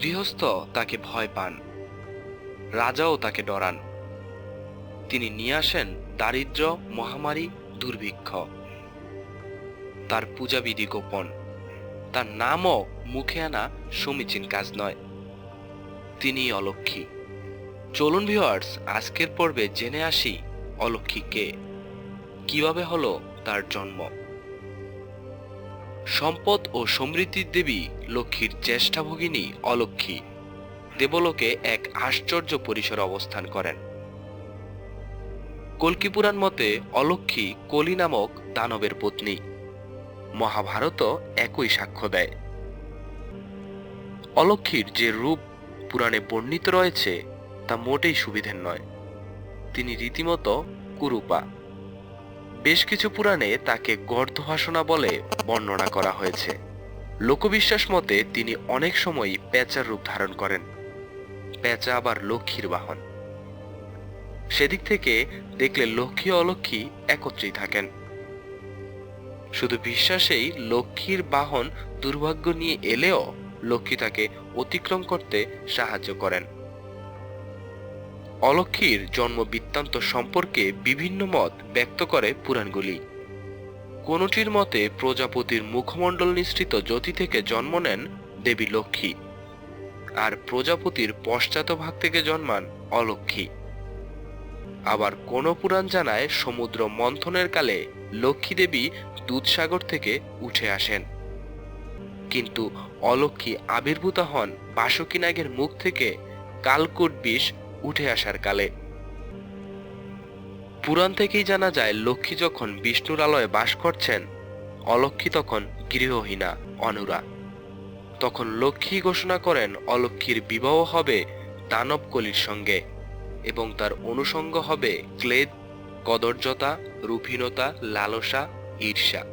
গৃহস্থ তাকে ভয় পান, রাজাও তাকে ডরান। তিনি নিয়ে আসেন দারিদ্র্য, মহামারী, দুর্ভিক্ষ। তার পূজাবিধি গোপন, তার নামও মুখে আনা সমীচীন কাজ নয়। তিনি অলক্ষী। চলুন ভিওয়ার্স আজকের পর্বে জেনে আসি অলক্ষী কে, কীভাবে হলো তার জন্ম। সম্পদ ও সমৃদ্ধির দেবী লক্ষ্মীর জ্যেষ্ঠা ভগিনী অলক্ষী দেবলোকে এক আশ্চর্য পরিসরে অবস্থান করেন। কল্কিপুরাণ মতে অলক্ষ্মী কলি নামক দানবের পত্নী। মহাভারতও একই সাক্ষ্য দেয়। অলক্ষীর যে রূপ পুরাণে বর্ণিত রয়েছে, তা মোটেই সুবিধের নয়। তিনি রীতিমতো কুরূপা। বেশ কিছু পুরাণে তাকে গর্ধভাসনা বলে বর্ণনা করা হয়েছে। লোকবিশ্বাস মতে তিনি অনেক সময়ই পেঁচার রূপ ধারণ করেন। পেঁচা আবার লক্ষ্মীর বাহন। সেদিক থেকে দেখলে লক্ষ্মী অলক্ষ্মী একত্রেই থাকেন। শুধু বিশ্বাসেই লক্ষ্মীর বাহন দুর্ভাগ্য নিয়ে এলেও লক্ষ্মী তাকে অতিক্রম করতে সাহায্য করেন। অলক্ষীর জন্ম বৃত্তান্ত সম্পর্কে বিভিন্ন মত ব্যক্ত করে পুরাণগুলি। কোনটির মতে প্রজাপতির মুখমণ্ডল নিঃসৃত জ্যোতি থেকে জন্ম নেন দেবী লক্ষ্মী, আর প্রজাপতির পশ্চাৎভাগ থেকে জন্মান অলক্ষী আবার কোন পুরাণ জানায় সমুদ্র মন্থনের কালে লক্ষ্মী দেবী দুধসাগর থেকে উঠে আসেন। কিন্তু অলক্ষী আবির্ভূত হন বাসুকী নাগের মুখ থেকে কালকুট বিষ উঠে আসার কালে। পুরাণ থেকেই জানা যায়, লক্ষ্মী যখন বিষ্ণুর আলয়ে বাস করছেন অলক্ষী তখন গৃহহীনা অনুরা। তখন লক্ষ্মী ঘোষণা করেন অলক্ষীর বিবাহ হবে দানবকলির সঙ্গে এবং তার অনুষঙ্গ হবে ক্লেদ, কদর্যতা, রূপহীনতা, লালসা, ঈর্ষা।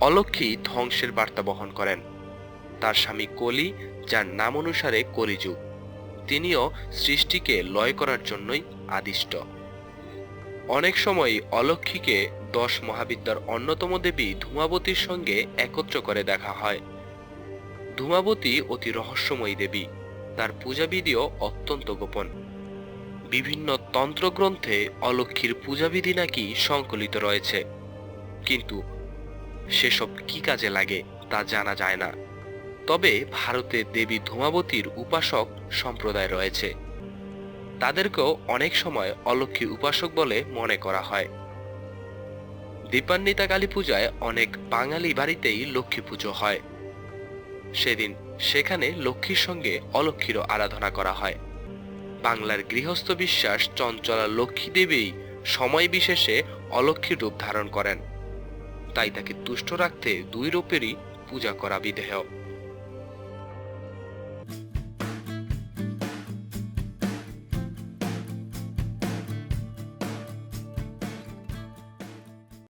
অলক্ষী ধ্বংসের বার্তা বহন করেন। তার স্বামী কলি, যার নাম অনুসারে কলিযুগ। তিনিও সৃষ্টিকে লয় করার জন্যই আদিষ্ট। অনেক সময় অলক্ষীকে দশ মহাবিদ্যার অন্যতম দেবী ধূমাবতীর সঙ্গে একত্র করে দেখা হয়। ধূমাবতী অতি রহস্যময়ী দেবী, তার পূজাবিধিও অত্যন্ত গোপন। বিভিন্ন তন্ত্রগ্রন্থে অলক্ষীর পূজাবিধি নাকি সংকলিত রয়েছে। কিন্তু সেসব কি কাজে লাগে তা জানা যায় না। তবে ভারতে দেবী ধূমাবতীর উপাসক সম্প্রদায় রয়েছে। তাদেরকেও অনেক সময় অলক্ষী উপাসক বলে মনে করা হয়। দীপান্বিতা কালী পূজায় অনেক বাঙালি বাড়িতেই লক্ষ্মী পুজো হয়। সেদিন সেখানে লক্ষ্মীর সঙ্গে অলক্ষীরও আরাধনা করা হয়। বাংলার গৃহস্থ বিশ্বাস চঞ্চলা লক্ষ্মী দেবী সময় বিশেষে অলক্ষীর রূপ ধারণ করেন। তাই তাকে তুষ্ট রাখতে দুই রূপেরই পূজা করা বিধেয়।